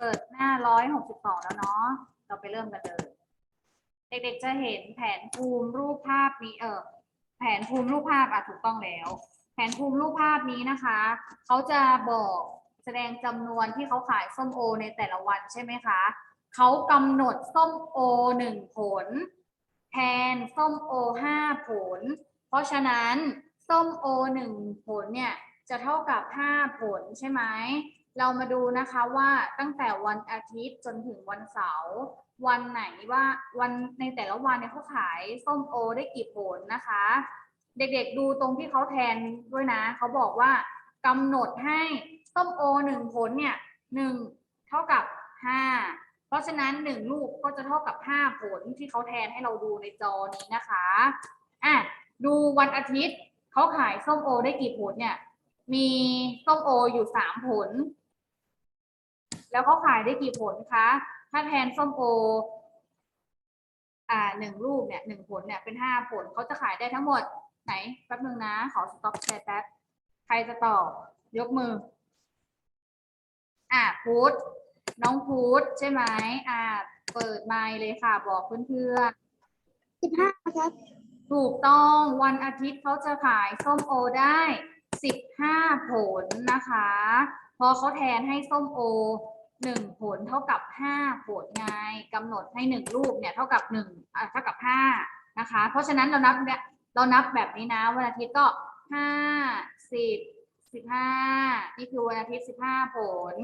เปิดหน้าร้อยหกสิบสองแล้วเนาะ เราไปเริ่มกันเลย เด็กๆจะเห็นแผนภูมิรูปภาพนี้เออแผนภูมิรูปภาพอะถูกต้องแล้ว แผนภูมิรูปภาพนี้นะคะ เขาจะบอกแสดงจำนวนที่เขาขายส้มโอในแต่ละวันใช่ไหมคะ เขากำหนดส้มโอหนึ่งผล แทนส้มโอห้าผล เพราะฉะนั้นส้มโอหนึ่งผลเนี่ยจะเท่ากับห้าผลใช่ไหม เรามาดูนะคะว่าตั้งแต่วันอาทิตย์จนถึงวันเสาร์วันไหนว่าวันในแต่ละวันเนี่ยเขาขายส้มโอได้กี่ผลนะคะ เด็กๆดูตรงที่เขาแทนด้วยนะเขาบอกว่ากำหนดให้ส้มโอหนึ่งผลเนี่ยหนึ่งเท่ากับห้าเพราะฉะนั้นหนึ่งลูกก็จะเท่ากับห้าผลที่เขาแทนให้เราดูในจอนี้นะคะอะดูวันอาทิตย์เขาขายส้มโอได้กี่ผลเนี่ยมีส้มโออยู่สามผล แล้วเขาขายได้กี่ผลคะ ถ้าแทนส้มโอ อ่าหนึ่งลูกเนี่ยหนึ่งผลเนี่ยเป็นห้าผลเขาจะขายได้ทั้งหมดไหนแป๊บนึงนะ ขอสต็อปแชร์แป๊บ ใครจะตอบ ยกมือ อะพุทธน้องพุทธใช่ไหมอ่า เปิดไมค์เลยค่ะ บอกเพื่อนๆสิบห้าครับ ถูกต้องวันอาทิตย์เขาจะขายส้มโอได้สิบห้าผลนะคะ พอเขาแทนให้ส้มโอ หนึ่งผลเท่ากับห้าผลไงกำหนดให้หนึ่งลูกเนี่ยเท่ากับหนึ่งอะเท่ากับห้านะคะ เพราะฉะนั้นเรานับเนี่ยเรานับแบบนี้นะวันอาทิตย์ก็ห้าสิบสิบห้านี่คือวันอาทิตย์สิบห้าผล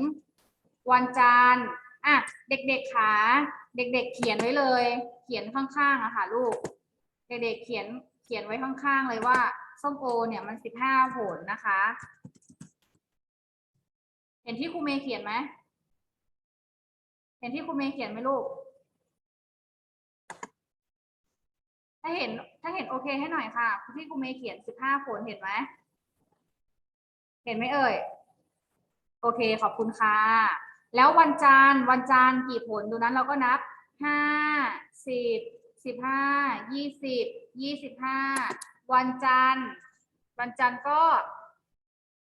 วันจันทร์อะเด็กๆขาเด็ก ๆ เขียนไว้เลย เขียนข้างๆอะค่ะลูก เด็กๆเขียนเขียนไว้ข้างๆเลยว่าส้มโอเนี่ยมันสิบห้าผลนะคะ เห็นที่ครูเมย์เขียนไหม เห็นที่ครูเมย์เขียนไหมลูก ถ้าเห็นถ้าเห็นโอเคให้หน่อยค่ะที่ครูเมย์เขียนสิบห้าผลเห็นไหมเห็นไหมเอ่ย โอเคขอบคุณค่ะ แล้ววันจันทร์วันจันทร์กี่ผลดูนั้นเราก็นับห้าสิบสิบห้ายี่สิบยี่สิบห้าวันจันทร์วันจันทร์ก็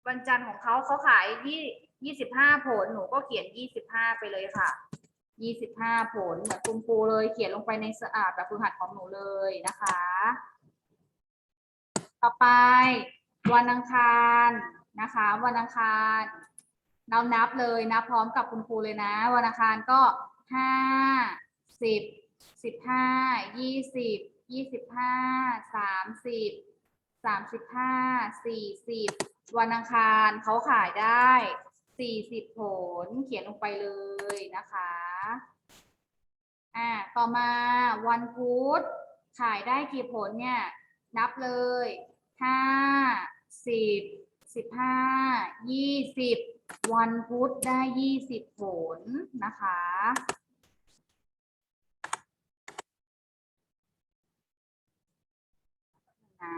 วันจันทร์ของเขาเขาขายยี่ยี่สิบห้าผล หนูก็เขียนยี่สิบห้าไปเลยค่ะ ยี่สิบห้าผลเหมือนคุณครูเลยเขียนลงไปในสะอาดแบบฝึกหัดของหนูเลยนะคะ ต่อไปวันอังคารนะคะ วันอังคารเรานับเลยนับพร้อมกับคุณครูเลยนะ วันอังคารก็ห้าสิบสิบห้ายี่สิบยี่สิบห้าสามสิบสามสิบห้าสี่สิบวันอังคารเขาขายได้สี่สิบผลเขียนลงไปเลยนะคะ อ่า ต่อมาวันพุธขายได้กี่ผลเนี่ย นับเลยห้าสิบสิบห้ายี่สิบวันพุธได้ยี่สิบผลนะคะ นะ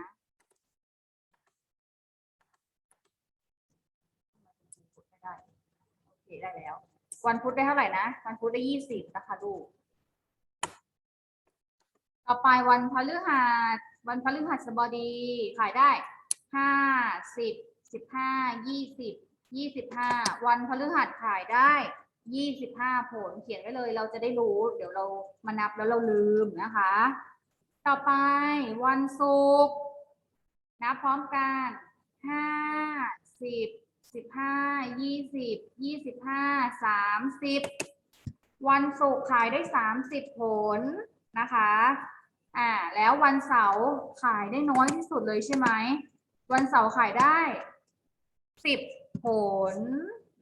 ได้โอเคได้แล้ว วันพุธได้เท่าไหร่นะ วันพุธได้ยี่สิบนะคะลูกต่อไปวันพฤหัส วันพฤหัสบดีขายได้ห้าสิบสิบห้ายี่สิบยี่สิบห้าวันพฤหัสขายได้ยี่สิบห้าผลเขียนไว้เลย เราจะได้รู้ เดี๋ยวเรามานับแล้วเราลืมนะคะ ต่อไปวันศุกร์นับพร้อมกันห้าสิบ สิบห้ายี่สิบยี่สิบห้าสามสิบวันศุกร์ขายได้สามสิบผลนะคะอ่าแล้ววันเสาร์ขายได้น้อยที่สุดเลยใช่ไหมวันเสาร์ขายได้สิบผล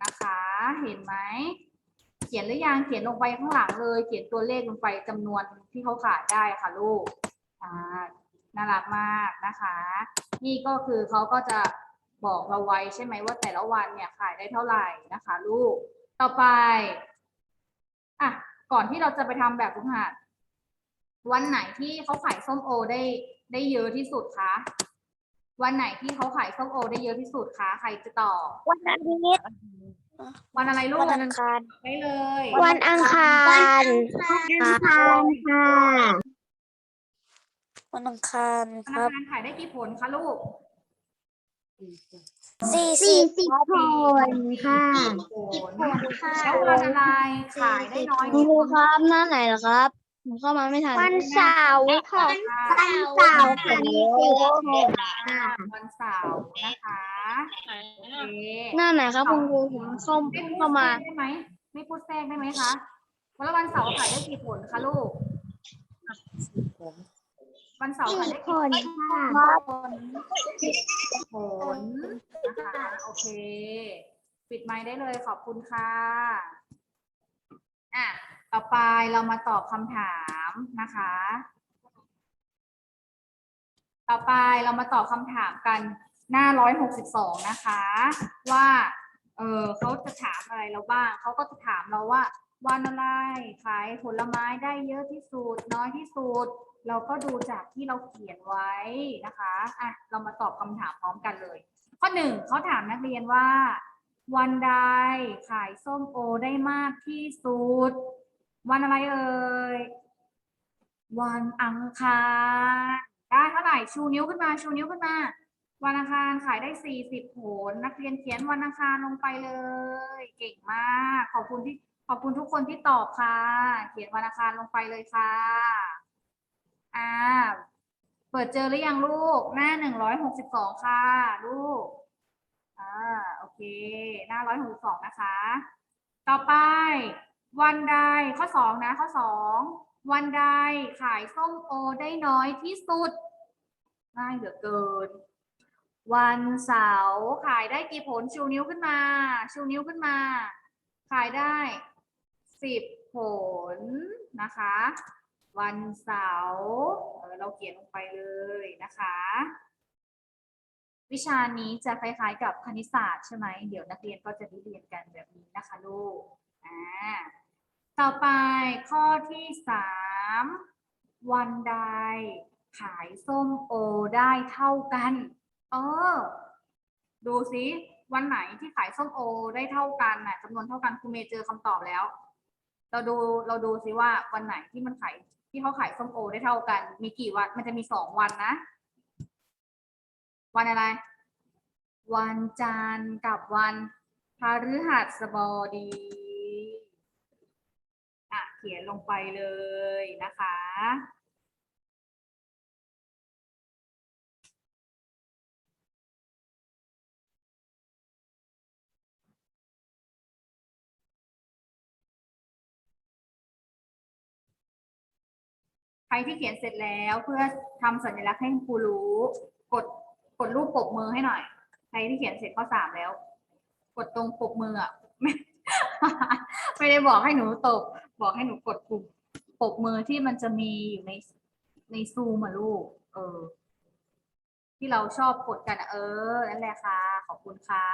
นะคะ เห็นไหมเขียนหรือยังเขียนลงไปข้างหลังเลย เขียนตัวเลขลงไปจำนวนที่เขาขายได้ค่ะลูกอ่าน่ารักมากนะคะ นี่ก็คือเขาก็จะ บอกเราไว้ใช่ไหมว่าแต่ละวันเนี่ยขายได้เท่าไหร่นะคะ ลูก ต่อไปอะก่อนที่เราจะไปทำแบบฝึกหัดวันไหนที่เขาขายส้มโอได้ได้เยอะที่สุดคะวันไหนที่เขาขายส้มโอ ได้เยอะที่สุดคะใครจะตอบวันอาทิตย์วันอะไรลูกวันอังคารได้เลย วันอังคารวันอังคารค่ะวันอังคารธคนารับคารขายได้กี่ผลคะลูก สี่สิบคนค่ะผลแล้ววันอะไรขายได้น้อยคุที่ณครูสุดครับหน้าไหนเหรอครับ ผมเข้ามาไม่ทันวันเสาร์ค่ะค่ะวันเสาร์ค่ะสี่สิบคนค่ะวันเสาร์นะคะโอเคหน้าไหนครับคุณครูผมเข้าไม่พูดเข้าแทรมากได้ไหมไม่พูดแทรกได้ไหมคะวันละวันเสาร์ขายได้กี่ผลคะลูก วันเสาร์ขายได้กี่ผลค่ะผลนะคะ โอเค ปิดไมค์ได้เลยขอบคุณค่ะ อะ ต่อไปเรามาตอบคำถามนะคะ ต่อไปเรามาตอบคำถามกันหน้าร้อยหกสิบสองนะคะ ว่า เออเขาจะถามอะไรเราบ้าง เขาก็จะถามเราว่าวันอะไรขายผลไม้ได้เยอะที่สุด น้อยที่สุด เราก็ดูจากที่เราเขียนไว้นะคะอะเรามาตอบคำถามพร้อมกันเลย ข้อหนึ่งเขาถามนักเรียนว่า วันใดขายส้มโอได้มากที่สุด วันอะไรเอ่ย วันอังคารได้เท่าไหร่ชูนิ้วขึ้นมาชูนิ้วขึ้นมา วันอังคารขายได้สี่สิบผล นักเรียนเขียนวันอังคารลงไปเลย เก่งมาก ขอบคุณที่ขอบคุณทุกคนที่ตอบค่ะ เขียนวันอังคารลงไปเลยค่ะ อ่า เปิดเจอหรือยังลูก หน้าหนึ่งร้อยหกสิบสองค่ะ ลูก อ่า โอเค หน้าร้อยหกสิบสองนะคะ ต่อไป วันใดข้อสองนะ ข้อสองวันใดขายส้มโอได้น้อยที่สุดง่ายเหลือเกิน วันเสาร์ขายได้กี่ผลชูนิ้วขึ้นมา ชูนิ้วขึ้นมา ขายได้สิบผลนะคะ วันเสาร์เราเขียนลงไปเลยนะคะ วิชานี้จะคล้ายๆกับคณิตศาสตร์ใช่ไหมเดี๋ยวนักเรียนก็จะได้เรียนกันแบบนี้นะคะลูกอ่าต่อไปข้อที่สามวันใดขายส้มโอได้เท่ากัน เออ ดูสิวันไหนที่ขายส้มโอได้เท่ากันน่ะจำนวนเท่ากันครูเมย์เจอคำตอบแล้ว เราดูเราดูสิว่าวันไหนที่มันขาย ที่เขาขายส้มโอได้เท่ากัน มีกี่วัน มันจะมีสองวันนะ วันอะไร วันจันทร์กับวันพฤหัสบดีอะเขียนลงไปเลยนะคะ รที่เขียนเสร็จแล้วเพื่อทำสัญลักษณ์ให้ครูรู้ กดกดรูปปรบมือให้หน่อย ใครที่เขียนเสร็จข้อสามแล้ว กดตรงปรบมืออะไม่ไม่ได้บอกให้หนูตบ บอกให้หนูกดปุ่มปรบมือที่มันจะมีอยู่ในในซูมอะลูก เออ ที่เราชอบกดกันเออนั่นแหละค่ะ ขอบคุณค่ะ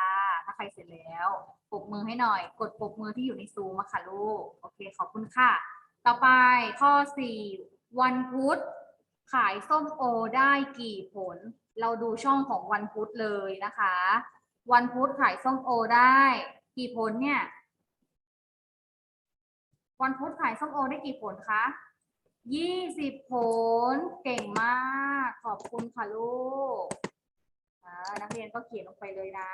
ถ้าใครเสร็จแล้วปรบมือให้หน่อย กดปรบมือที่อยู่ในซูมอะค่ะลูก โอเค ขอบคุณค่ะ ต่อไปข้อสี่ วันพุธขายส้มโอได้กี่ผล เราดูช่องของวันพุธเลยนะคะ วันพุธขายส้มโอได้กี่ผลเนี่ย วันพุธขายส้มโอได้กี่ผลคะยี่สิบผล เก่งมาก ขอบคุณค่ะลูกนักเรียนก็เขียนลงไปเลยนะ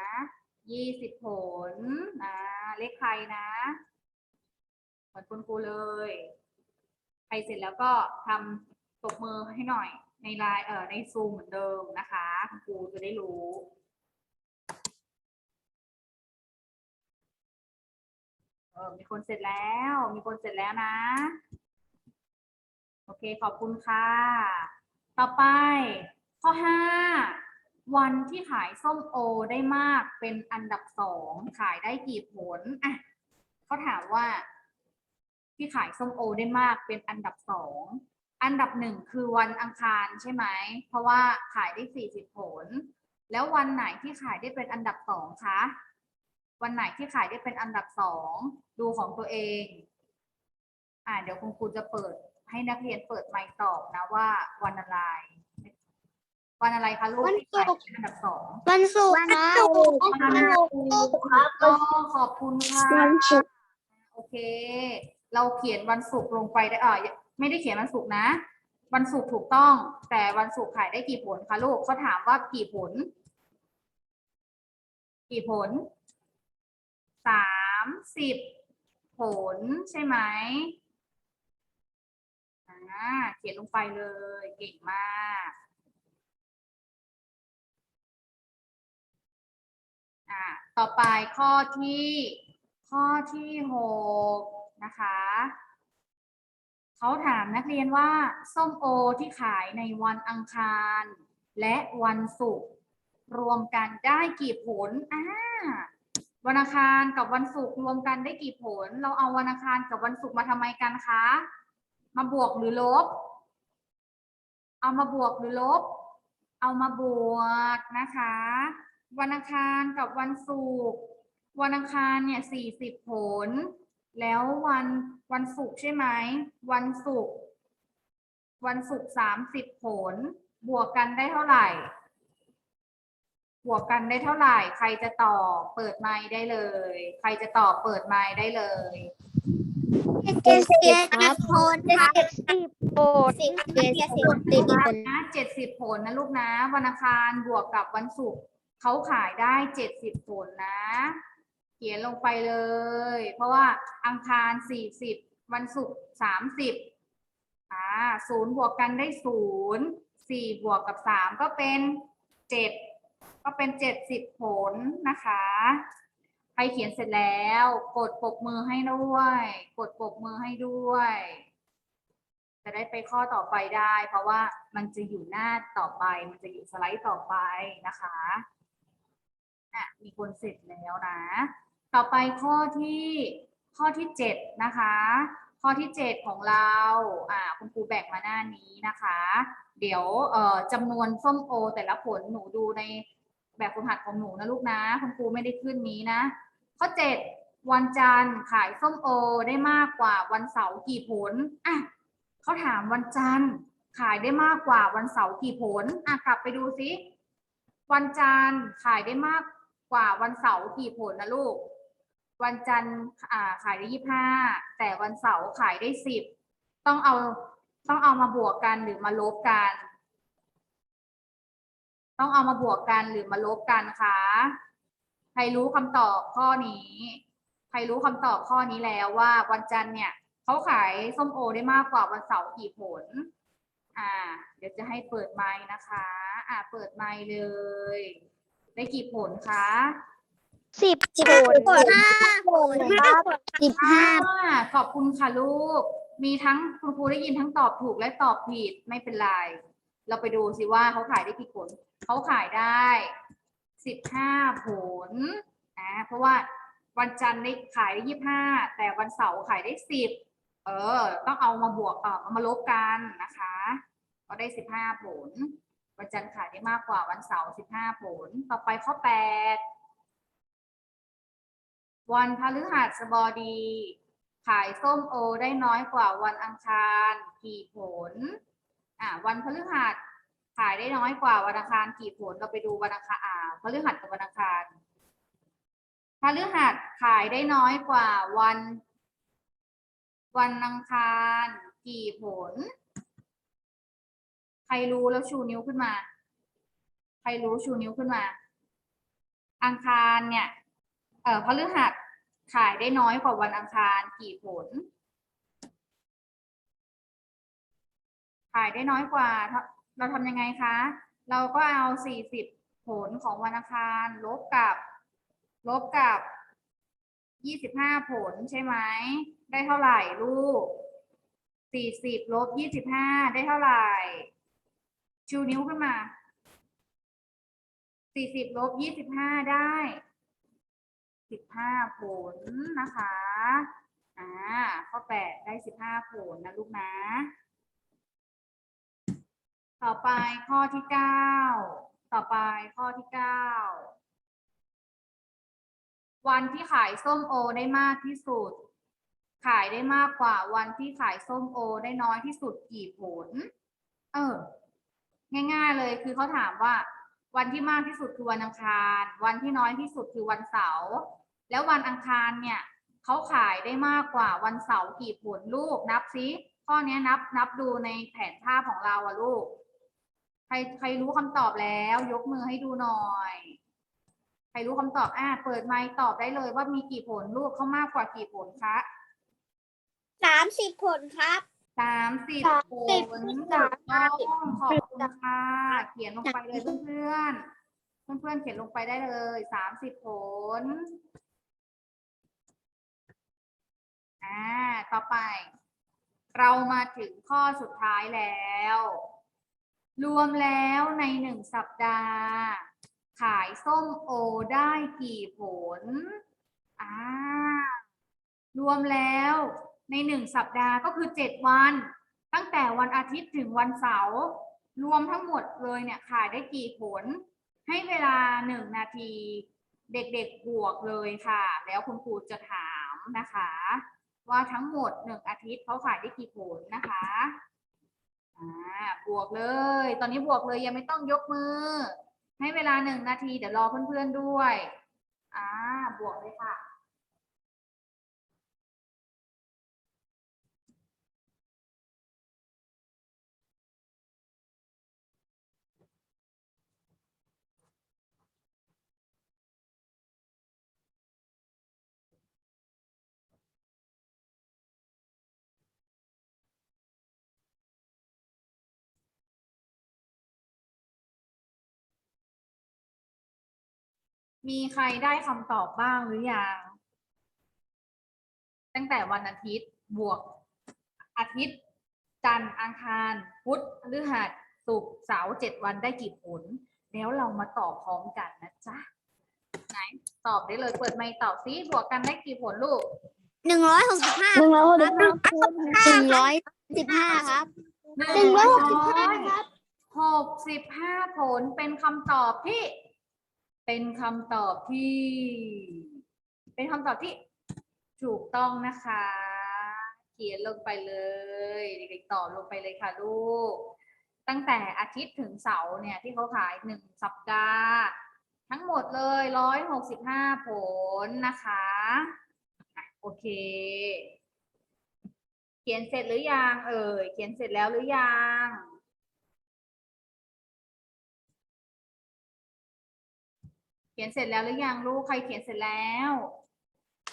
ยี่สิบผลอ่าเลขใครนะเหมือนคุณครูเลย ใครเสร็จแล้วก็ทำตบมือให้หน่อยในไลน์เอ่อในซูมเหมือนเดิมนะคะคุณครูจะได้รู้เออมีคนเสร็จแล้ว มีคนเสร็จแล้วนะ โอเค ขอบคุณค่ะ ต่อไป ข้อห้าวันที่ขายส้มโอได้มากเป็นอันดับสองขายได้กี่ผลอะเขาถามว่า ที่ขายส้มโอได้มากเป็นอันดับสองอันดับหนึ่งคือวันอังคารใช่ไหม เพราะว่าขายได้สี่สิบผล แล้ววันไหนที่ขายได้เป็นอันดับสองคะ วันไหนที่ขายได้เป็นอันดับสองดูของตัวเอง อ่าเดี๋ยวคุณครูจะเปิดให้นักเรียนเปิดไมค์ตอบนะว่าวันอะไร วันอะไรคะลูกวันที่ศุขายกร์เป็นอันดับสองวันศุกร์ครับวันศุกร์ครับก็ขอบคุณค่ะวันศุกร์โอเค เราเขียนวันศุกร์ลงไปได้เออไม่ได้เขียนวันศุกร์นะ วันศุกร์ถูกต้อง แต่วันศุกร์ขายได้กี่ผลคะลูกเขาถามว่ากี่ผล กี่ผลสามสิบผลใช่ไหมอ่าเขียนลงไปเลยเก่งมากอ่าต่อไปข้อที่ข้อที่หก นะคะ เขาถามนักเรียนว่า ส้มโอที่ขายในวันอังคาร และวันศุกร์รวมกันได้กี่ผลอ่าวันอังคารกับวันศุกร์รวมกันได้กี่ผล เราเอาวันอังคารกับวันศุกร์มาทำไมกันคะ มาบวกหรือลบ เอามาบวกหรือลบ เอามาบวกนะคะ วันอังคารกับวันศุกร์วันอังคารเนี่ยสี่สิบผล แล้ววันวันศุกร์ใช่ไหม วันศุกร์วันศุกร์สามสิบผล บวกกันได้เท่าไหร่ บวกกันได้เท่าไหร่ ใครจะตอบเปิดไมค์ได้เลย ใครจะตอบเปิดไมค์ได้เลยเจ็ดสิบคนค่ะเจ็ดสิบคนสิบเจ็ดสิบสิบคนนะเจ็ดสิบผลนะลูกนะ วันอังคารบวกกับวันศุกร์เขาขายได้เจ็ดสิบผลนะเขียนลงไปเลย เพราะว่าอังคารสี่สิบวันศุกร์สามสิบอ่าศูนย์บวกกันได้ศูนย์สี่บวกกับสามก็เป็นเจ็ดก็เป็นเจ็ดสิบผลนะคะ ใครเขียนเสร็จแล้ว กดปรบมือให้ด้วย กดปรบมือให้ด้วย จะได้ไปข้อต่อไปได้ เพราะว่ามันจะอยู่หน้าต่อไป มันจะอยู่สไลด์ต่อไปนะคะอะมีคนเสร็จแล้วนะ ต่อไปข้อที่ข้อที่เจ็ดนะคะ ข้อที่เจ็ดของเราอ่าคุณครูแบ่งมาหน้านี้นะคะ เดี๋ยวเอ่อจำนวนส้มโอ แต่ละผลหนูดูในแบบฝึกหัดของหนูนะลูกนะคุณครูไม่ได้ขึ้นนี้นะ ข้อเจ็ดวันจันทร์ขายส้มโอได้มากกว่าวันเสาร์กี่ผลอะเขาถามวันจันทร์ขายได้มากกว่าวันเสาร์กี่ผลอะกลับไปดูซิวันจันทร์ขายได้มากกว่าวันเสาร์กี่ผลนะลูก วันจันทร์อ่าขายได้ยี่ห้าแต่วันเสาร์ขายได้สิบต้องเอาต้องเอามาบวกกันหรือมาลบกัน ต้องเอามาบวกกันหรือมาลบกันคะใครรู้คำตอบข้อนี้ ใครรู้คำตอบข้อนี้แล้วว่าวันจันทร์เนี่ยเขาขายส้มโอได้มากกว่าวันเสาร์กี่ผล อ่า เดี๋ยวจะให้เปิดไมค์นะคะ อ่า เปิดไมค์เลย ได้กี่ผลคะ สิบผลห้าผลครับสิบห้าอ่าขอบคุณค่ะลูก มีทั้งคุณครูได้ยินทั้งตอบถูกและตอบผิดไม่เป็นไร เราไปดูสิว่าเขาขายได้กี่ผล เขาขายได้สิบห้าผลอ่าเพราะว่าวันจันทร์ได้ขายได้ยี่ห้าแต่วันเสาร์ขายได้สิบเออ ต้องเอามาบวกเออเอามาลบกันนะคะ ก็ได้สิบห้าผล วันจันทร์ขายได้มากกว่าวันเสาร์สิบห้าผล ต่อไปข้อแปด วันพฤหัสบดี ขายส้มโอได้น้อยกว่าวันอังคารกี่ผลอ่าวันพฤหัสขายได้น้อยกว่าวันอังคารกี่ผลเราไปดูวันอังคารอ่าพฤหัสกับวันอังคารพฤหัสขายได้น้อยกว่าวัน วันอังคารกี่ผล ใครรู้แล้วชูนิ้วขึ้นมา ใครรู้ชูนิ้วขึ้นมา อังคารเนี่ย เอ่อพฤหัสขายได้น้อยกว่าวันอังคารกี่ผล ขายได้น้อยกว่า เราทำยังไงคะ เราก็เอาสี่สิบผลของวันอังคารลบกับ ลบกับยี่สิบห้าผลใช่ไหม ได้เท่าไหร่ลูกสี่สิบลบยี่สิบห้าได้เท่าไหร่ ชูนิ้วขึ้นมาสี่สิบลบยี่สิบห้าได้ สิบห้าผลนะคะ อ่า ข้อแปดได้สิบห้าผลนะลูกนะ ต่อไปข้อที่เก้า ต่อไปข้อที่เก้า วันที่ขายส้มโอได้มากที่สุด ขายได้มากกว่าวันที่ขายส้มโอได้น้อยที่สุดกี่ผล เออ ง่าย ๆ เลยคือเขาถามว่า วันที่มากที่สุดคือวันอังคาร วันที่น้อยที่สุดคือวันเสาร์แล้ววันอังคารเนี่ยเขาขายได้มากกว่าวันเสาร์กี่ผลลูกนับซิข้อนี้นับนับดูในแผนภาพของเราอะลูก ใครใครรู้คำตอบแล้ว ยกมือให้ดูหน่อย ใครรู้คำตอบอ่าเปิดไมค์ตอบได้เลยว่ามีกี่ผลลูกเขามากกว่ากี่ผลคะสามสิบผลครับ สามสิบสามผสิบลถูกต้องขอบคุณค่ะเขียนลงไปเลยเพื่อนๆเพื่อนๆเขียนลงไปได้เลยสามสิบผลอ่าต่อไป เรามาถึงข้อสุดท้ายแล้ว รวมแล้วในหนึ่งสัปดาห์ ขายส้มโอได้กี่ผลอ่ารวมแล้ว ในหนึ่งสัปดาห์ก็คือเจ็ดวัน ตั้งแต่วันอาทิตย์ถึงวันเสาร์รวมทั้งหมดเลยเนี่ยขายได้กี่ผล ให้เวลาหนึ่งนาที เด็กๆบวกเลยค่ะ แล้วคุณครูจะถามนะคะ ว่าทั้งหมดหนึ่งอาทิตย์เขาขายได้กี่ผลนะคะอ่าบวกเลย ตอนนี้บวกเลยยังไม่ต้องยกมือ ให้เวลาหนึ่งนาที เดี๋ยวรอเพื่อนๆด้วยอ่าบวกเลยค่ะ มีใครได้คำตอบบ้างหรือยังตั้งแต่วันอาทิตย์บวก อาทิตย์ จันทร์อังคารพุธพฤหัสศุกร์เสาร์เจ็ดวันได้กี่ผล แล้วเรามาตอบพร้อมกันนะจ๊ะไหนตอบได้เลยเปิดไมค์ตอบซิบวกกันได้กี่ผลลูกหนึ่งร้อยหกสิบห้าหนึ่งร้อยหกสิบห้าหนึ่งร้อยสิบห้าครับ หนึ่หนึ่งร้อยหกสิบห้าครับหกสิบห้าผลเป็นคำตอบที่ เป็นคำตอบที่ เป็นคำตอบที่ถูกต้องนะคะ เขียนลงไปเลยเด็กๆตอบลงไปเลยค่ะลูก ตั้งแต่อาทิตย์ถึงเสาร์เนี่ยที่เขาขายหนึ่งสัปดาห์ ทั้งหมดเลยร้อยหกสิบห้าผลนะคะโอเค เขียนเสร็จหรือยังเอ่ยเขียนเสร็จแล้วหรือยัง เขียนเสร็จแล้วหรือยังลูกใครเขียนเสร็จแล้ว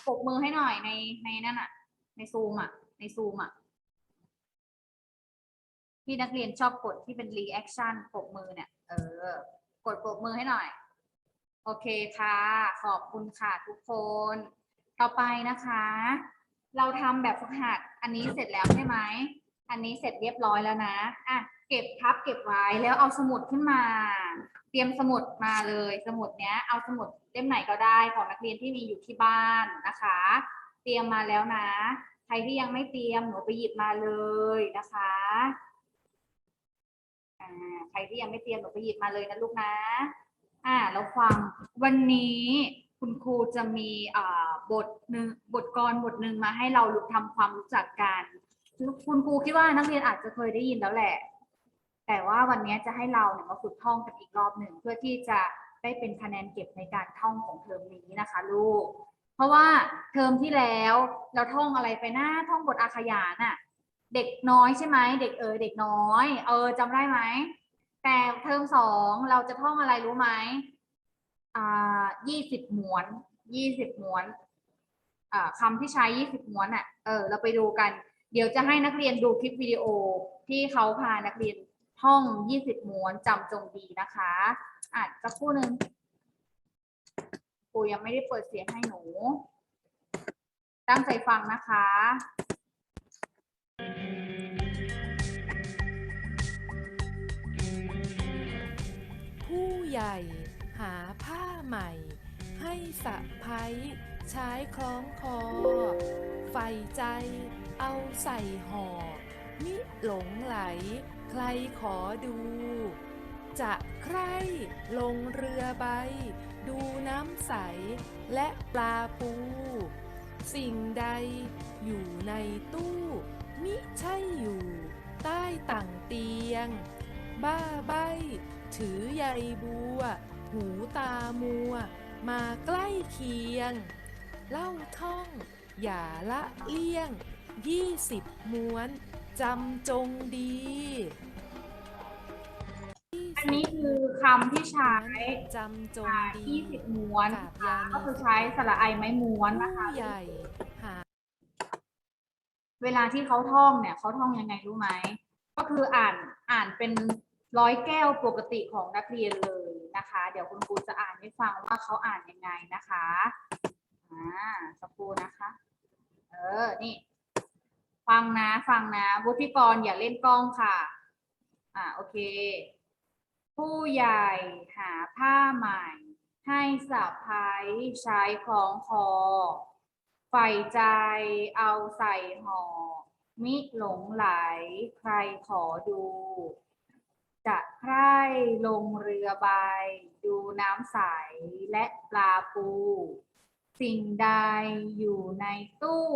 ปรบมือให้หน่อยในในนั่นอะในซูมอะในซูมอะที่นักเรียนชอบกดที่เป็น reaction ปรบมือเนี่ย เออ กดปรบมือให้หน่อย โอเคค่ะ ขอบคุณค่ะทุกคน ต่อไปนะคะ เราทำแบบฝึกหัดอันนี้เสร็จแล้วใช่ไหม อันนี้เสร็จเรียบร้อยแล้วนะอะเก็บพับเก็บไว้แล้วเอาสมุดขึ้นมา เตรียมสมุดมาเลย สมุดเนี้ย เอาสมุดเล่มไหนก็ได้ของนักเรียนที่มีอยู่ที่บ้านนะคะ เตรียมมาแล้วนะ ใครที่ยังไม่เตรียมหนูไปหยิบมาเลยนะคะอ่าใครที่ยังไม่เตรียมหนูไปหยิบมาเลยนะลูกนะ อ่าแล้วฟังวันนี้คุณครูจะมีอ่าบทหนึ่งบทกรบทหนึ่งมาให้เราทำความรู้จักกัน คุณครูคิดว่านักเรียนอาจจะเคยได้ยินแล้วแหละ แต่ว่าวันนี้จะให้เราเนี่ยมาฝึกท่องกันอีกรอบหนึ่งเพื่อที่จะได้เป็นคะแนนเก็บในการท่องของเทอมนี้นะคะ ลูก เพราะว่าเทอมที่แล้วเราท่องอะไรไปหน้าท่องบทอาขยานอะเด็กน้อยใช่ไหมเด็กเออเด็กน้อย เออจำได้ไหมแต่เทอมสองเราจะท่องอะไรรู้ไหมอ่ายี่สิบหมวนยี่สิบหมวนอ่าคำที่ใช้ยี่สิบหมวนอะ เออ เราไปดูกัน เดี๋ยวจะให้นักเรียนดูคลิปวิดีโอที่เขาพานักเรียนท่องยี่สิบม้วนจำจงดีนะคะอะสักครู่หนึ่งครูยังไม่ได้เปิดเสียงให้หนู ตั้งใจฟังนะคะผู้ใหญ่หาผ้าใหม่ ให้สะพ้ยใช้คล้องคอใฝ่ใจ เอาใส่ห่อ มิหลงไหล ใครขอดู จะใครลงเรือใบ ดูน้ำใส และปลาปู สิ่งใดอยู่ในตู้ มิใช่อยู่ ใต้ต่างเตียง บ้าใบ ถือใยบัว หูตามัว มาใกล้เคียง เล่าท่อง อย่าละเลี่ยง ยี่สิบม้วน จำจงดี อันนี้คือคำที่ใช้จำจงอ่าดี 20 ม้วนกับยานีก็คือใช้สระไอไม้ม้วนนะคะผู้ใหญ่หาเวลาที่เขาท่องเนี่ยเขาท่องยังไงรู้ไหม ก็คืออ่านอ่านเป็นร้อยแก้วปกติของนักเรียนเลยนะคะ เดี๋ยวคุณครูจะอ่านให้ฟังว่าเขาอ่านยังไงนะคะ อ่าสักครู่นะคะ เออ นี่ ฟังนะฟังนะวุฒิกรอย่าเล่นกล้องค่ะ อ่าโอเค ผู้ใหญ่หาผ้าใหม่ ให้สะพายใช้คล้องคอใฝ่ใจเอาใส่ห่อมิหลงไหลใครขอดู จะใคร่ลงเรือใบ ดูน้ำใสและปลาปู สิ่งใดอยู่ในตู้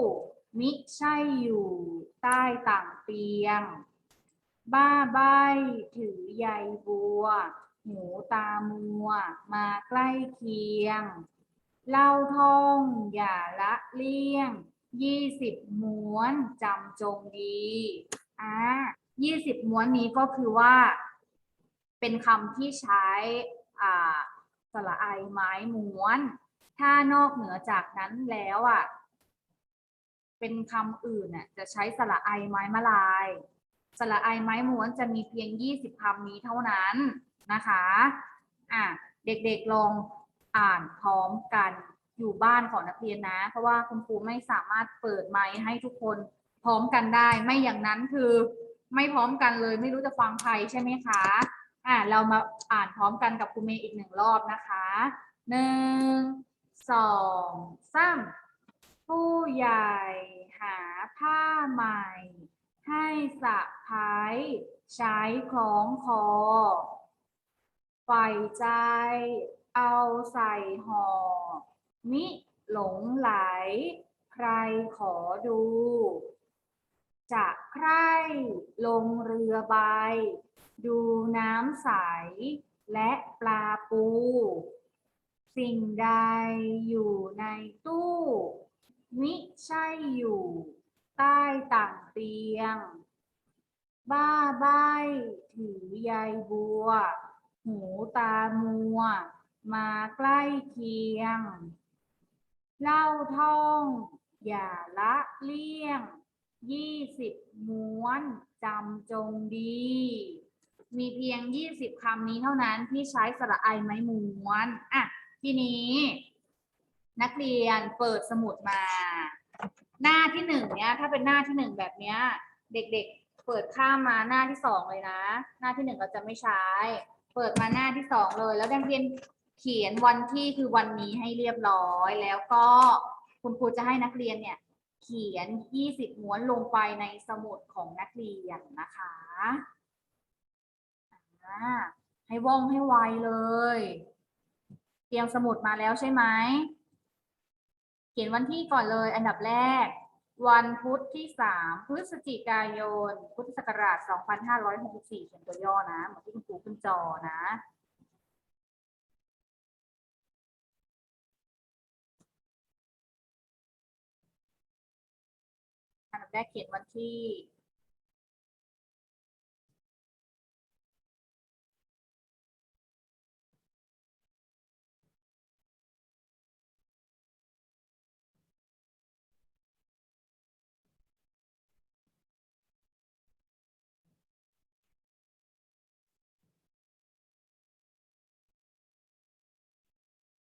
มิใช่อยู่ใต้ต่างเตียง บ้าใบถือใยบัว หูตามัว มาใกล้เคียง เล่าท่องอย่าละเลี่ยง ยี่สิบม้วนจำจงดีอ่ายี่สิบม้วนนี้ก็คือว่า เป็นคำที่ใช้อ่าสระไอไม้ม้วน ถ้านอกเหนือจากนั้นแล้วอะ เป็นคำอื่นน่ะจะใช้สระไอไม้มะลาย สระไอไม้ม้วนจะมีเพียง 20 คำนี้เท่านั้นนะคะอะเด็กๆลองอ่านพร้อมกันอยู่บ้านของนักเรียนนะ เพราะว่าคุณครูไม่สามารถเปิดไมค์ให้ทุกคนพร้อมกันได้ ไม่อย่างนั้นคือไม่พร้อมกันเลย ไม่รู้จะฟังใครใช่ไหมคะอะเรามาอ่านพร้อมกันกับครูเมย์อีกหนึ่งรอบนะคะหนึ่งสองสาม ผู้ใหญ่หาผ้าใหม่ ให้สะพ้ายใช้คล้องคอใฝ่ใจ เอาใส่ห่อ มิหลงไหล ใครขอดู จะใคร่ลงเรือใบ ดูน้ำใส และปลาปู สิ่งใดอยู่ในตู้ มิใช่อยู่ ใต้ต่างเตียง บ้าใบถือใยบัว หูตามัว มาใกล้เคียง เล่าท่อง อย่าละเลี่ยง ยี่สิบม้วนจำจงดี มีเพียงยี่สิบคำนี้เท่านั้นที่ใช้สระไอไม้ม้วน อะ ทีนี้ นักเรียนเปิดสมุดมา หน้าที่หนึ่งเนี้ยถ้าเป็นหน้าที่หนึ่งแบบเนี้ย เด็กๆ เปิดข้ามมาหน้าที่สองเลยนะ หน้าที่หนึ่งเราจะไม่ใช้ เปิดมาหน้าที่สองเลย แล้วนักเรียนเขียนวันที่คือวันนี้ให้เรียบร้อย แล้วก็คุณครูจะให้นักเรียนเนี่ยเขียน 20ม้วนลงไปในสมุดของนักเรียนนะคะอ่าให้ว่องให้ไวเลย เตรียมสมุดมาแล้วใช่ไหม ขียนวันที่ก่อนเลยอันดับแรก วันพุธที่ 3 พฤศจิกายน พุทธศักราช 2564เขียนตัวย่อนะเหมือนที่คุณครูขึ้นจอนะ อันดับแรกเขียนวันที่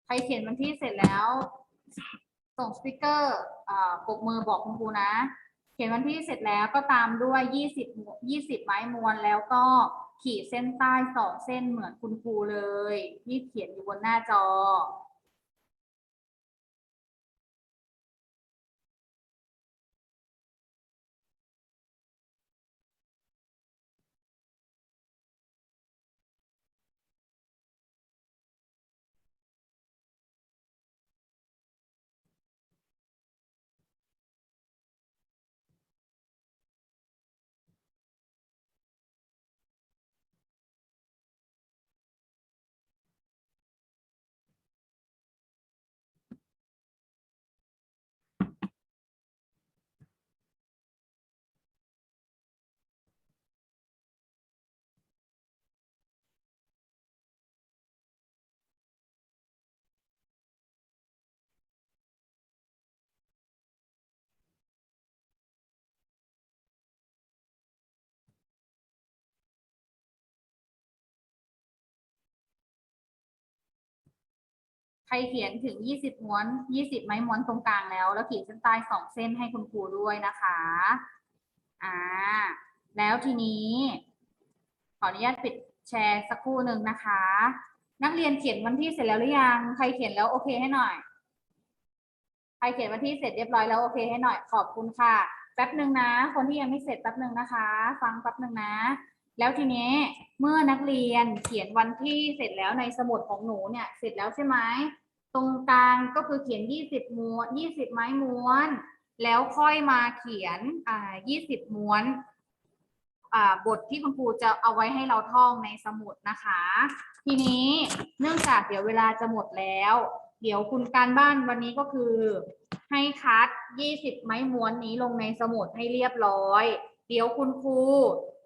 ใครเขียนวันที่เสร็จแล้ว ส่งสติกเกอร์ปกมือบอกคุณครูนะ เขียนวันที่เสร็จแล้วก็ตามด้วยยี่สิบยี่สิบไม้มวลแล้วก็ขีดเส้นใต้สองเส้นเหมือนคุณครูเลย ที่เขียนอยู่บนหน้าจอ รเขียนถึงยี่สิบม้วนยี่สิบไม้ม้วนตรงกลางแล้ว แล้วขีดเส้นใต้สองเส้นให้คุณครูด้วยนะคะอ่าแล้วทีนี้ ขออนุญาตปิดแชร์สักครู่หนึ่งนะคะ นักเรียนเขียนวันที่เสร็จแล้วหรือยัง ใครเขียนแล้วโอเคให้หน่อย ใครเขียนวันที่เสร็จเรียบร้อยแล้วโอเคให้หน่อย ขอบคุณค่ะ แป๊บหนึ่งนะ คนที่ยังไม่เสร็จแป๊บหนึ่งนะคะ ฟังแป๊บหนึ่งนะ แล้วทีนี้เมื่อนักเรียนเขียนวันที่เสร็จแล้วในสมุดของหนูเนี่ย เสร็จแล้วใช่ไหม ตรงกลางก็คือเขียน 20ม้วน20 ไม้ม้วน แล้วค่อยมาเขียนอ่า20 ม้วนอ่าบทที่คุณครูจะเอาไว้ให้เราท่องในสมุดนะคะ ทีนี้เนื่องจากเดี๋ยวเวลาจะหมดแล้ว เดี๋ยวคุณการบ้านวันนี้ก็คือ ให้คัด 20 ไม้ม้วนนี้ลงในสมุดให้เรียบร้อย เดี๋ยวคุณครู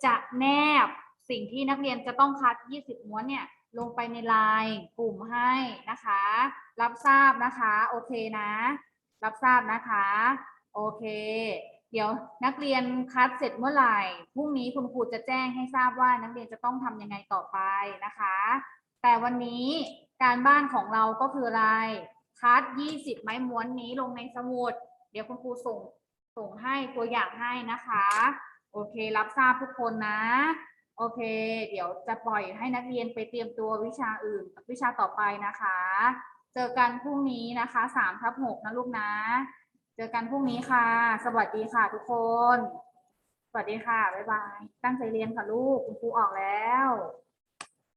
จะแนบสิ่งที่นักเรียนจะต้องคัด 20 ม้วนเนี่ย ลงไปในไลน์กลุ่มให้นะคะ รับทราบนะคะโอเคนะ รับทราบนะคะ โอเค เดี๋ยวนักเรียนคัดเสร็จเมื่อไหร่พรุ่งนี้คุณครูจะแจ้งให้ทราบว่านักเรียนจะต้องทำยังไงต่อไปนะคะ แต่วันนี้การบ้านของเราก็คืออะไรคัด 20 ไม้ม้วนนี้ลงในสมุด เดี๋ยวคุณครูส่งส่งให้ตัวอย่างให้นะคะ โอเครับทราบทุกคนนะ โอเค เดี๋ยวจะปล่อยให้นักเรียนไปเตรียมตัววิชาอื่น วิชาต่อไปนะคะ เจอกันพรุ่งนี้นะคะสามทับหกนะลูกนะ เจอกันพรุ่งนี้ค่ะ สวัสดีค่ะทุกคน สวัสดีค่ะ บ๊ายบาย ตั้งใจเรียนค่ะลูก คุณครูออกแล้ว